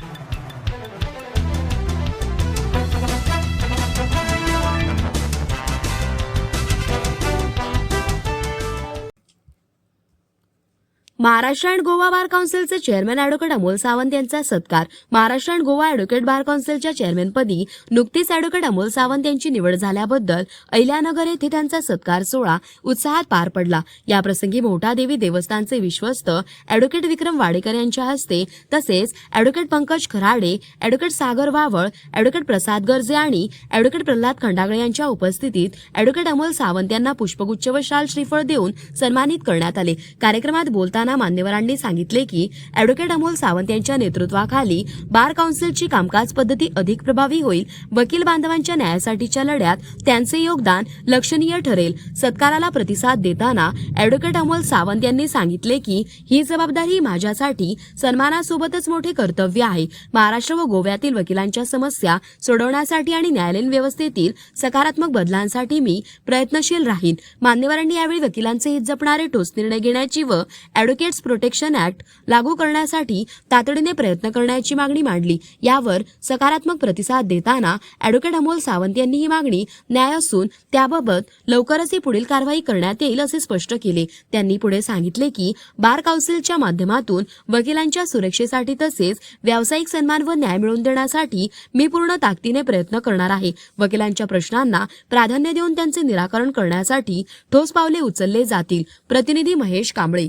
you. Maharashtra and Goa bar काउन्सिलचे chairman advocate Amol Sawant यांचा सत्कार. Maharashtra and Goa advocate bar काउन्सिलच्या चेअरमॅनपदी नुकतीच अॅडव्होकेट अमोल सावंत यांची निवड झाल्याबद्दल अहिल्यानगर येथे त्यांचा सत्कार सोहळा उत्साहात पार पडला. याप्रसंगी मोठादेवी देवस्थानचे विश्वस्त अॅडव्होकेट विक्रम वाडेकर यांच्या हस्ते तसेच advocate Pankaj Kharade advocate Sagar Wawal advocate Prasad Garje आणि अॅडव्होकेट प्रल्हाद खंडागळे यांच्या उपस्थितीत अॅडव्होकेट अमोल सावंत यांना पुष्पगुच्छ व शाल श्रीफळ देऊन सन्मानित करण्यात आले. कार्यक्रमात बोलताना मान्यवरांनी सांगितले की अॅडव्होकेट अमोल सावंत यांच्या नेतृत्वाखाली बार काउन्सिलची कामकाज पद्धती अधिक प्रभावी होईल वकील बांधवांच्या न्यायासाठीच्या लढ्यात त्यांचे योगदान लक्षणीय ठरेल सत्काराला प्रतिसाद देताना अॅडव्होकेट अमोल सावंत यांनी सांगितले की ही जबाबदारी माझ्यासाठी सन्मानासोबतच मोठे कर्तव्य आहे. महाराष्ट्र व गोव्यातील वकिलांच्या समस्या सोडवण्यासाठी आणि न्यायालयीन व्यवस्थेतील सकारात्मक बदलांसाठी मी प्रयत्नशील राहीन. मान्यवरांनी यावेळी वकिलांचे हित जपणारे ठोस निर्णय घेण्याची व अॅडव्होकेट्स प्रोटेक्शन ऍक्ट लागू करण्यासाठी तातडीने प्रयत्न करण्याची मागणी मांडली. यावर सकारात्मक प्रतिसाद देताना अॅडव्होकेट अमोल सावंत यांनी ही मागणी न्याय असून त्याबाबत लवकरच ही पुढील कारवाई करण्यात येईल असे स्पष्ट केले. त्यांनी पुढे सांगितले की बार काउन्सिलच्या माध्यमातून वकिलांच्या सुरक्षेसाठी तसेच व्यावसायिक सन्मान व न्याय मिळवून देण्यासाठी मी पूर्ण ताकदीने प्रयत्न करणार आहे. वकिलांच्या प्रश्नांना प्राधान्य देऊन त्यांचे निराकरण करण्यासाठी ठोस पावले उचलले जातील. प्रतिनिधी महेश कांबळे